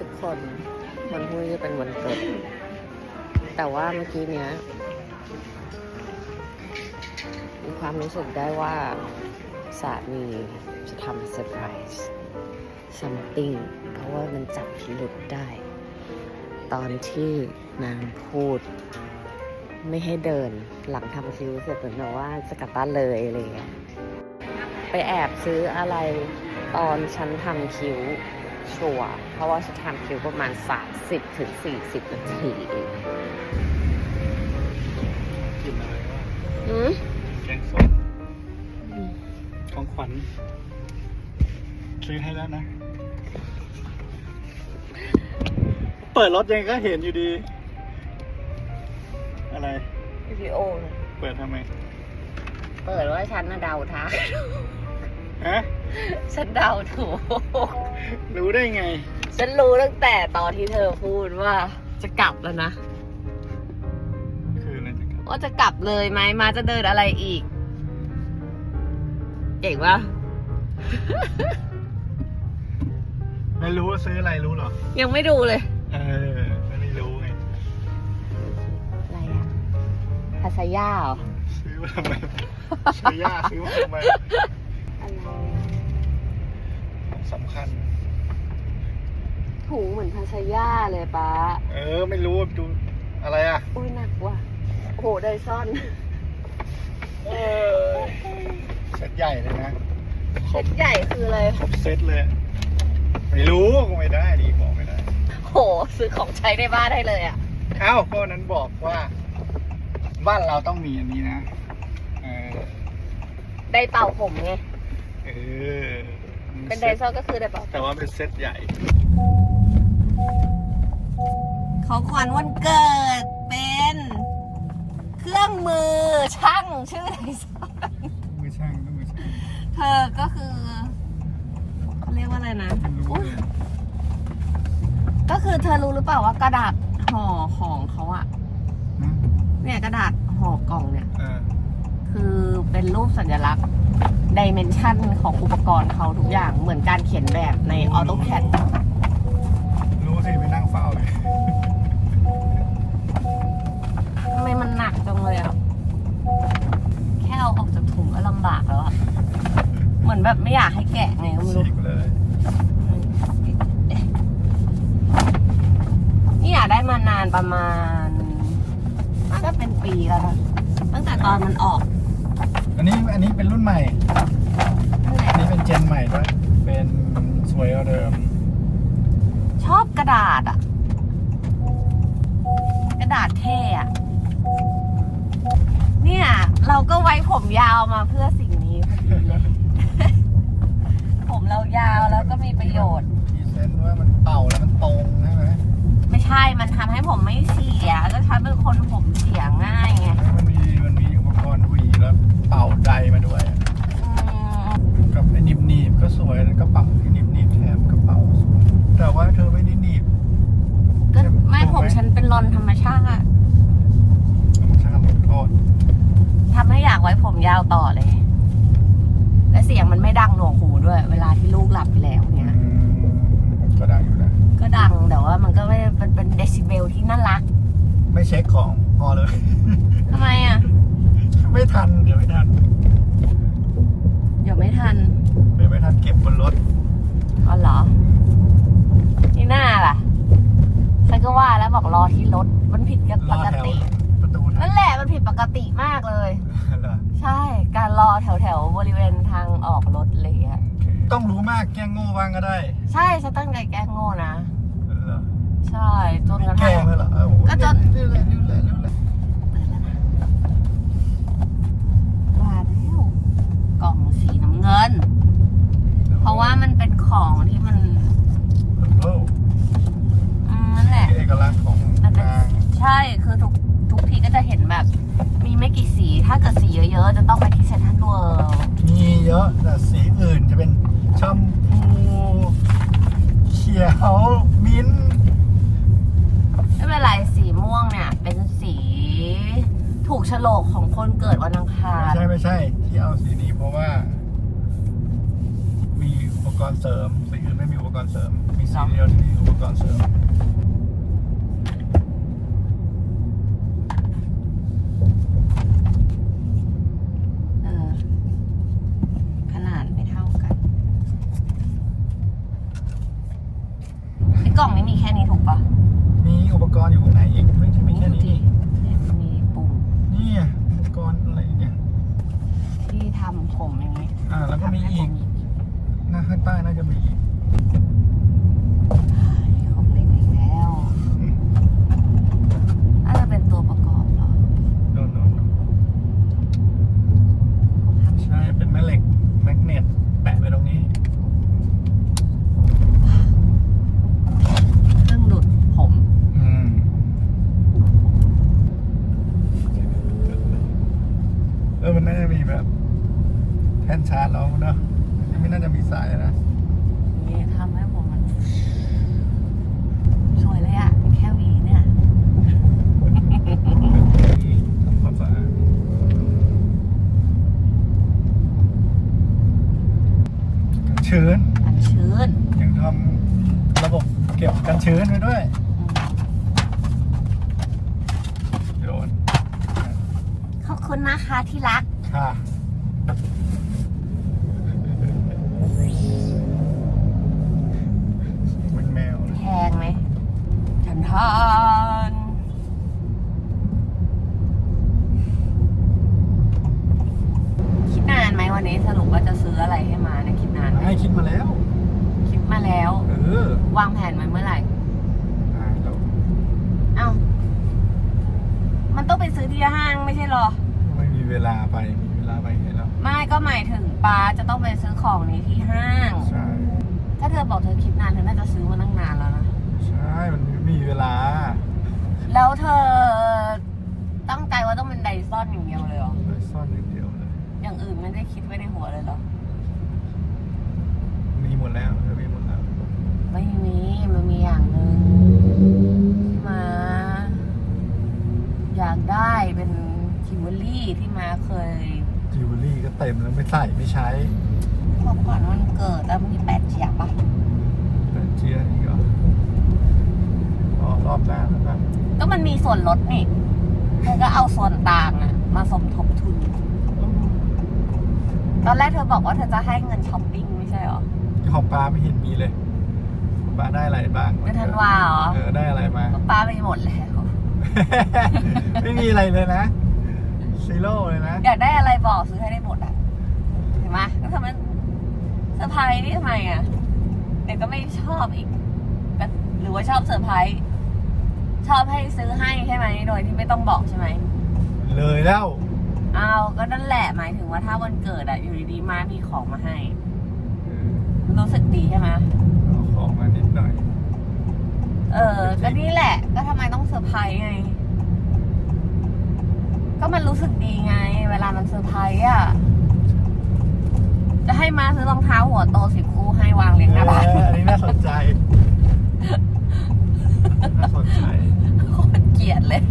ทุกคนวันพรุ่งนี้จะเป็นวันเกิด แต่ว่าเมื่อกี้เนี้ยมีความรู้สึกได้ว่าสามีจะทำเซอร์ไพรส์ something เพราะว่ามันจับพิรุษได้ ตอนที่นางพูด ไม่ให้เดินหลังทำคิ้วเสร็จเหมือนแบบว่าจะกลับบ้านเลยอะไรอย่างเงี้ยไปแอบซื้ออะไรตอนฉันทำคิ้ว ชัวร์เพราะว่าฉันทำคิ้วประมาณ 30ถึง40 นาทีเองกินอะไรวะอืมแกงส้มของขวัญซื้อให้แล้วนะ เปิดรถยังก็เห็นอยู่ดี อะไร วิดีโอนะเปิดทำไม เปิดว่าฉันน่ะเดาทาง ฮะ ฉันเดาถูก รู้ได้ไง ฉันรู้ตั้งแต่ตอนที่เธอพูดว่าจะกลับแล้วนะ คืออะไรจะกลับว่าจะกลับเลยไหมมาจะเดินอะไรอีก เก่งปะไม่รู้ว่าซื้ออะไรรู้เหรอ ยังไม่ดูเลย เออไม่รู้ไง อะไรอะภาษายาเหรอ ซื้อมาทำไม ซื้อยาซื้อมาทำไมอะไรสำคัญ ถุงเหมือนภาษายาเลยป้าเออ ไม่รู้ว่าดูอะไรอะ อุ้ยหนักว่ะโอ้โหไดซ่อนเออเซตใหญ่เลยนะครเซ็บตใหญ่คืออะไรครบเซตเลย ไม่รู้ก็ไม่ได้ดีบอกไม่ได้ โหซื้อของใช้ในบ้านได้เลยอะเอ้าก็นั้นบอกว่า บ้านเราต้องมีอันนี้นะ เออ ได้เป่าผมไง เออเป็นไดซ่อนก็คือได้เป่า แต่ว่าเป็นเซตใหญ่ ของขวัญวันเกิดเป็น เครื่องมือช่างชื่อไดซ่อนมือช่างต้องมือช่างเธอก็คือเขาเรียกว่าอะไรนะไม่รู้อุ๊ยเลยก็คือเธอรู้หรือเปล่าว่ากระดาษห่อของเขาอะนะเนี่ยกระดาษห่อกล่องเนี่ย เออคือเป็นรูปสัญลักษณ์ดิเมนชันของอุปกรณ์เขาทุกอย่างเหมือนการเขียนแบบใน AutoCAD รู้สิไปนั่งเฝ้าเลยำไมมันหนักจังเลยอะแค่เอาออกจากถุงก็ลำบากแล้วอะเหมือนแบบไม่อยากให้แกะไงก็ไม่รู้ ฉีกเลยนี่อยากได้มานานประมาณน่าจะเป็นปีแล้วนะตั้งแต่ตอนมันออกอันนี้อันนี้เป็นรุ่นใหม่ นั่นแหละอันนี้เป็นเจนใหม่ ว้ผมยาวมาเพื่อสิ่งนี้พอดีเลย ผมเรายาวแล้วก็มีประโยชน์พรีเซนต์ว่ามันเป่าแล้วมันตรงใช่ไหมไม่ใช่ มันทำให้ผมไม่เสีย ก็ฉันเป็นคนผมเสียง่ายไงมันมีมันมีอุปกรณ์หวีแล้วเป่าใดมาด้วย อืมกับไอ้หนีบหนีบก็สวยแล้วกระเป๋าที่หนีบหนีบแถมกระเป๋าสวยแต่ว่าเธอไม่ได้หนีบก็ไม่ผมฉันเป็นรอนธรรมชาติ ช่างโทษ ทำให้อยากไว้ผมยาวต่อเลย และเสียงมันไม่ดังหนวกหูด้วย เวลาที่ลูกหลับไปแล้วอืเนี่ยมก็ดังอยู่นะ ก็ดังแต่ว่ามันก็ไม่เป็นเป็นเดซิเบลที่น่ารักไม่เช็คของพอเลย ทำไมอะ ไม่ทัน เดี๋ยวไม่ทัน เดี๋ยวไม่ทันเดี๋ยวไม่ทันเก็บบนรถ อ๋อเหรอ นี่หน้าล่ะฉันก็ว่าแล้วบอกรอที่รถ มันผิดกับรปอกแถวติประตูทันั่นแหละ มันผิดปกติมากเลย เหรอใช่ การรอแถวแถวๆบริเวณทางออกรถอะไรอย่างเลยต้องรู้มากแกล้งโง่บ้างก็ได้ใช่ฉันตั้งใจแกล้งโง่นะ เหรอใช่จนไม่กระแกล้ทั่งงเลยเหรอเอ้าก็จน เร็วๆเร็วๆเร็วๆเร็วๆเปิดแล้วนะว่าแล้วกล่องสีน้ำเงินเพราะว่ามันเป็นของที่มันโอ้อืมนั่นแหละเอกลักษณ์ของมันเป็นนางใช่คือทุกทุกทีก็ จะเห็นแบบ มีไม่กี่สีถ้าเกิดสีเยอะๆ จะต้องไปที่เซ็นทรัลเวิลด์มีเยอะแต่สีอื่นจะเป็นชมพูเขียวมิ้นท์ไม่เป็นไรสีม่วงเนี่ย เป็นสีถูกโฉลกของคนเกิดวันอังคาไม่รใช่ไม่ใช่ที่เอาสีนี้เพราะว่า มีอุปกรณ์เสริมสีอื่นไม่มีอุปกรณ์เสริม มีสีเดียวที่อุปกรณ์เสริม เออ ขนาดไม่เท่ากันในกล่องนี้มีแค่นี้ถูกปะ มีอุปกรณ์อยู่ข้างในอีกไม่ใช่มีแค่นี้ เนี่ยมันมีปุ่ม นี่ไงอุปกรณ์อะไรอีกเนี่ย ที่ทำผมอย่างนี้อ่าแล้วก็มีอีกหน้าข้างใต้น่าจะมีอีก ของเล่นอีกแล้วน่าจะเป็นตัวประกอบเหรอ โดนโดนโดนใช่ เป็นแม่เหล็กแมกเนตแปะไว้ตรงนี้ เครื่องดูดผม อืม เออ มันน่าจะมีแบบ แท่นชาร์จแล้วเนอะไม่น่าจะมีสายนะนี่ทำให้ผมมันสวยเลยอะแค่หวีเนี่ยทำความสะอาดชื้นอันชื้นยังทำระบบเก็บกันชื้นไว้ด้วยโยนขอบคุณนะคะที่รักค่ะ วางแผนไว้เมื่อไหร่อ่าแล้วเอ้ามันต้องไปซื้อที่ห้างไม่ใช่เหรอ ไม่มีเวลาไปมีเวลาไปไหนแล้วไม่ก็หมายถึงป้าจะต้องไปซื้อของนี้ที่ห้าง ใช่ถ้าเธอบอกเธอคิดนานเธอน่าจะซื้อมาตั้งนานแล้วนะ ใช่มันไม่มีเวลาแล้วเธอตั้งใจว่าต้องเป็นไดซอนอย่างเดียวเลยเหรอเลยซ่อนอย่างเดียวเลยอย่างอื่นไม่ได้คิดไว้ในหัวเลยเหรอ มีหมดแล้วเธอมีหมดแล้ว ไม่มีมันมีอย่างหนึ่งที่มา อยากได้เป็นจิวเวลรี่ที่มาเคยจิวเวลรี่ก็เต็มแล้วไม่ใส่ไม่ใช้พอก่อนวันเกิดแล้วมีแปดเฉียบปะเป็นเชียร์อีกเหรออ๋อรอบหน้านะครับก็มันมีส่วนลดนี่เธอก็เอาส่วนต่างอะมาสมทบทุน ตอนแรกเธอบอกว่าเธอจะให้เงินช้อปปิ้งไม่ใช่เหรอของปลาไม่เห็นมีเลยของ ปลาได้อะไรบ้างเดือนธันวาเหรอ เออได้อะไรมาก็ป้าไปหมดแล้ว ไม่มีอะไรเลยนะซีโร่เลยนะ อยากได้อะไรบอกซื้อให้ได้หมดอะ เห็นไหมก็ทำมันเซอร์ไพรส์นี่ทำไมอะเด็กก็ไม่ชอบอีกก็หรือว่าชอบเซอร์ไพรส์ชอบให้ซื้อให้ใช่ไหมโดยที่ไม่ต้องบอกใช่ไหม เลยแล้วเอาก็นั่นแหละหมายถึงว่าถ้าวันเกิดอะอยู่ดีๆมามีของมาให้เออรู้สึกดีใช่ไหมเอาของมานิดหน่อย เออ ก็นี่แหละ ก็ทำไมต้องเซอร์ไพรส์ไง ก็มันรู้สึกดีไง เวลามันเซอร์ไพรส์อะ จะให้มาซื้อรองเท้าหัวโตสิบคู่ให้วางเรียงหน้าบ้าน เอออันนี้น่าสนใจ น่าสนใจ โคตรเกลียดเลย